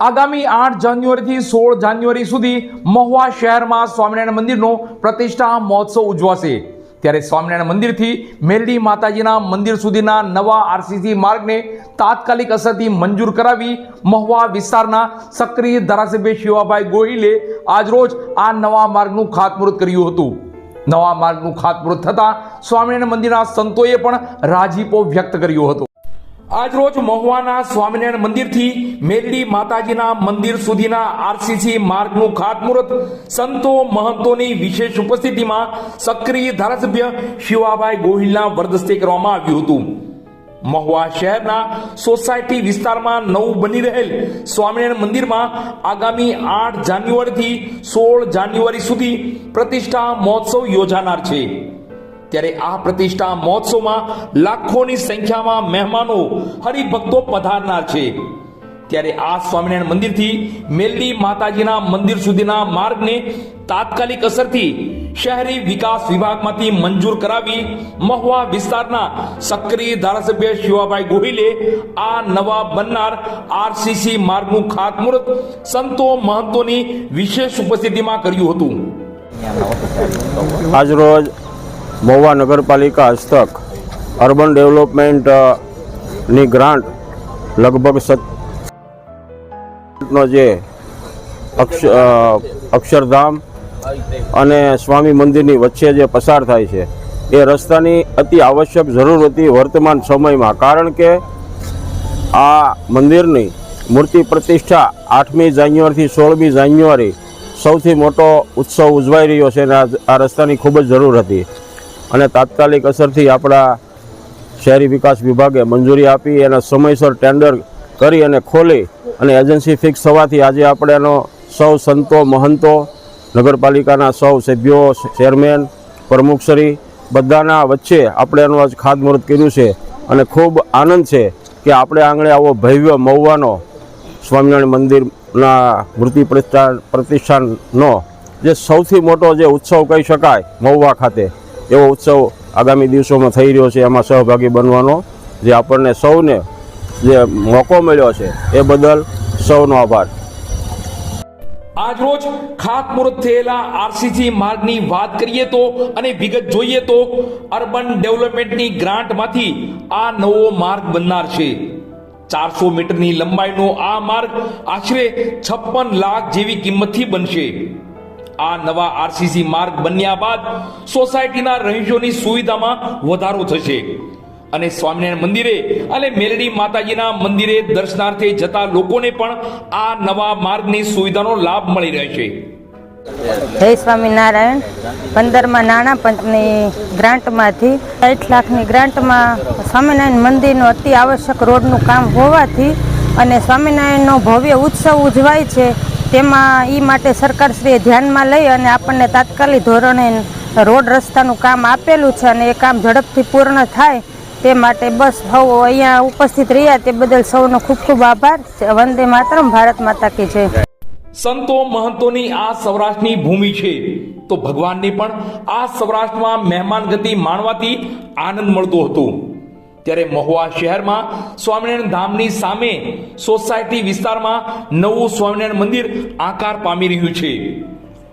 આગામી આઠ જાન્યુઆરીથી સોળ જાન્યુઆરી સુધી મહુવા શહેરમાં સ્વામિનારાયણ મંદિરનો પ્રતિષ્ઠા મહોત્સવ ઉજવાશે. ત્યારે સ્વામિનારાયણ મંદિરથી મેરડી માતાજીના મંદિર સુધીના નવા આરસીસી માર્ગને તાત્કાલિક અસરથી મંજૂર કરાવી મહુવા વિસ્તારના સક્રિય ધારાસભ્ય શિવાભાઈ ગોહિલે આજરોજ આ નવા માર્ગનું ખાતમુહૂર્ત કર્યું હતું. નવા માર્ગનું ખાતમુહૂર્ત થતાં સ્વામિનારાયણ મંદિરના સંતોએ પણ રાજીપો વ્યક્ત કર્યો હતો. આજરોજ મહુવાના સ્વામિનારાયણ મંદિરથી મેરડી માતાજીના મંદિર સુધીના આરસીસી માર્ગનું ખાતમુહૂર્ત સંતો મહંતોની વિશેષ ઉપસ્થિતિમાં સક્રિય ધારાસભ્ય શિવાભાઈ ગોહિલના વરદસ્તે કરવામાં આવ્યું હતું. મહુવા શહેરના સોસાયટી વિસ્તારમાં નવું બની રહેલ સ્વામિનારાયણ મંદિરમાં આગામી આઠ જાન્યુઆરીથી સોળ જાન્યુઆરી સુધી પ્રતિષ્ઠા મહોત્સવ યોજાનાર છે. ત્યારે આ પ્રતિષ્ઠા મહોત્સવમાં લાખોની સંખ્યામાં મહેમાનો હરિભક્તો પધારનાર છે. ત્યારે આ સ્વામિનારાયણ મંદિરથી મેલડી માતાજીના મંદિર સુધીના માર્ગને તાત્કાલિક અસરથી શહેરી વિકાસ વિભાગમાંથી મંજૂર કરાવી મહુવા વિસ્તારના સક્રિય ધારાસભ્ય શિવાભાઈ ગોહિલે આ નવા બનનાર આરસીસી માર્ગનું ખાતમુહૂર્ત સંતો મહંતોની વિશેષ ઉપસ્થિતિમાં કર્યું હતું. આજરોજ મહુવા નગરપાલિકા હસ્તક અર્બન ડેવલપમેન્ટની ગ્રાન્ટ લગભગ સતનો જે અક્ષ અક્ષરધામ અને સ્વામી મંદિરની વચ્ચે જે પસાર થાય છે, એ રસ્તાની અતિ આવશ્યક જરૂર હતી વર્તમાન સમયમાં. કારણ કે આ મંદિરની મૂર્તિ પ્રતિષ્ઠા આઠમી જાન્યુઆરીથી સોળમી જાન્યુઆરી સૌથી મોટો ઉત્સવ ઉજવાઈ રહ્યો છે અને આ આ રસ્તાની ખૂબ જ જરૂર હતી. અને તાત્કાલિક અસરથી આપણા શહેરી વિકાસ વિભાગે મંજૂરી આપી એના સમયસર ટેન્ડર કરી અને ખોલી અને એજન્સી ફિક્સ થવાથી આજે આપણે એનો સૌ સંતો, મહંતો, નગરપાલિકાના સૌ સભ્યો, ચેરમેન, પ્રમુખશ્રી બધાના વચ્ચે આપણે એનું આજ ખાતમુહૂર્ત કર્યું છે અને ખૂબ આનંદ છે કે આપણે આંગણે આવો ભવ્ય મહુવાનો સ્વામિનારાયણ મંદિરના મૂર્તિ પ્રતિષ્ઠા પ્રતિષ્ઠાનનો જે સૌથી મોટો જે ઉત્સવ કહી શકાય, મહુવા ખાતે. એવો ઉત્સવ આગામી દિવસોમાં થઈ રહ્યો છે, એમાં સહભાગી બનવાનો જે આપણને સૌને જે મોકો મળ્યો છે, એ બદલ સૌનો આભાર. આજરોજ ખાતમુહૂર્ત થયેલા આરસીસી માર્ગની વાત કરીએ તો અને વિગત જોઈએ તો અર્બન ડેવલપમેન્ટની ગ્રાન્ટમાંથી આ નવો માર્ગ બનનાર છે. ચારસો મીટરની લંબાઈનો આ માર્ગ આશરે છપ્પન લાખ જેવી કિંમતથી બનશે. આ નવા આરસીસી માર્ગ બન્યા બાદ સોસાયટીના રહીશોની સુવિધામાં વધારો થશે. અને સ્વામિનારાયણ મંદિરે અને મેલડી માતાજીના મંદિરે દર્શનાર્થે જતા લોકોને પણ આ નવા માર્ગની સુવિધાનો લાભ મળી રહેશે. જય સ્વામિનારાયણ. પંદરમાં નાણાં પંચની ગ્રાન્ટમાંથી સાઠ લાખની ગ્રાન્ટમાં સ્વામિનારાયણ મંદિરનું અતિ આવશ્યક રોડનું કામ હોવાથી અને સ્વામિનારાયણનો ભવ્ય ઉત્સવ ઉજવાય છે તેમાં એ માટે સરકારશ્રીએ ધ્યાનમાં લઈ અને આપણને તાત્કાલિક ધોરણે રોડ રસ્તાનું કામ આપેલું છે અને એ કામ ઝડપથી પૂર્ણ થાય તે માટે બસ સૌ અહીંયા ઉપસ્થિત રહ્યા તે બદલ સૌનો ખૂબ ખૂબ આભાર. વંદે માતરમ, ભારત માતા કી જય. સંતો મહંતોની આ સૌરાષ્ટ્રની ભૂમિ છે. તો ભગવાનને પણ આ સૌરાષ્ટ્રમાં મહેમાન ગતિ માણવાથી આનંદ મળતો હતો. ત્યારે મહુવા શહેરમાં સ્વામિનારાયણ ધામની સામે સોસાયટી વિસ્તારમાં નવું સ્વામિનારાયણ મંદિર આકાર પામી રહ્યું છે.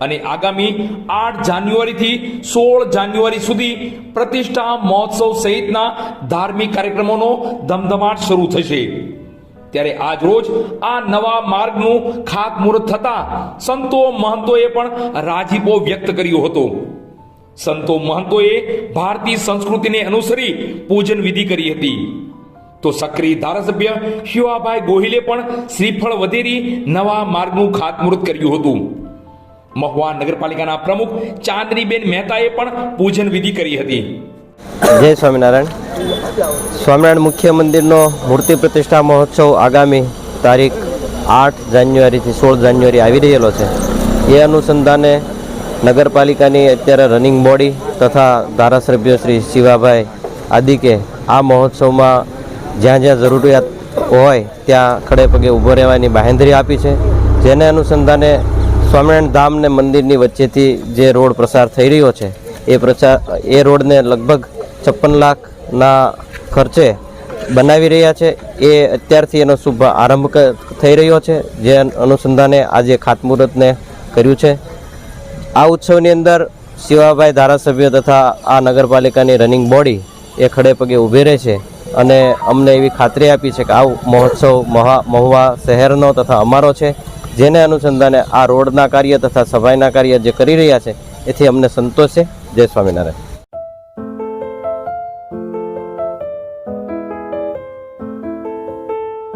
અને આગામી આઠ જાન્યુઆરીથી સોળ જાન્યુઆરી સુધી પ્રતિષ્ઠા મહોત્સવ સહિતના ધાર્મિક કાર્યક્રમોનો ધમધમાટ શરૂ થશે. ત્યારે આજ રોજ આ નવા માર્ગનું ખાતમુહૂર્ત થતા સંતો મહંતોએ પણ રાજીપો વ્યક્ત કર્યો હતો. સંતો મહંતોએ ભારતીય સંસ્કૃતિને અનુસરી પૂજન વિધિ કરી હતી. તો સક્રિય ધારાસભ્ય શિવાભાઈ ગોહિલે પણ શ્રીફળ વધેરી નવા માર્ગનું ખાતમુહૂર્ત કર્યું હતું. મહુવા નગરપાલિકાના પ્રમુખ ચાંદનીબેન મહેતાએ પણ પૂજન વિધિ કરી હતી. જય સ્વામિનારાયણ. સ્વામિનારાયણ મુખ્ય મંદિરનો મૂર્તિ પ્રતિષ્ઠા મહોત્સવ આગામી તારીખ આઠ જાન્યુઆરીથી સોળ જાન્યુઆરી આવી રહેલો છે. એ અનુસંધાને નગરપાલિકાની અત્યારે રનિંગ બોડી તથા ધારાસભ્ય શ્રી શિવાભાઈ આદિકે આ મહોત્સવમાં જ્યાં જ્યાં જરૂરિયાત હોય ત્યાં ખડે પગે ઊભો રહેવાની બાહેંધરી આપી છે. જેને અનુસંધાને સ્વામિનારાયણ ધામને મંદિરની વચ્ચેથી જે રોડ પ્રસાર થઈ રહ્યો છે, એ પ્રચાર, એ રોડને લગભગ છપ્પન લાખના ખર્ચે બનાવી રહ્યા છે. એ અત્યારથી એનો શુભ આરંભ થઈ રહ્યો છે. જે અનુસંધાને આજે ખાતમુહૂર્તને કર્યું છે. આ ઉત્સવની અંદર શિવાભાઈ ધારાસભ્ય તથા આ નગરપાલિકાની રનિંગ બોડી એ ખડે પગે ઊભી રહે છે અને અમને એવી ખાતરી આપી છે કે આ મહોત્સવ મહા મહુવા શહેરનો તથા અમારો છે, જેને અનુસંધાને આ રોડના કાર્ય તથા સફાઈના કાર્ય જે કરી રહ્યા છે, એથી અમને સંતોષ છે. જય સ્વામિનારાયણ.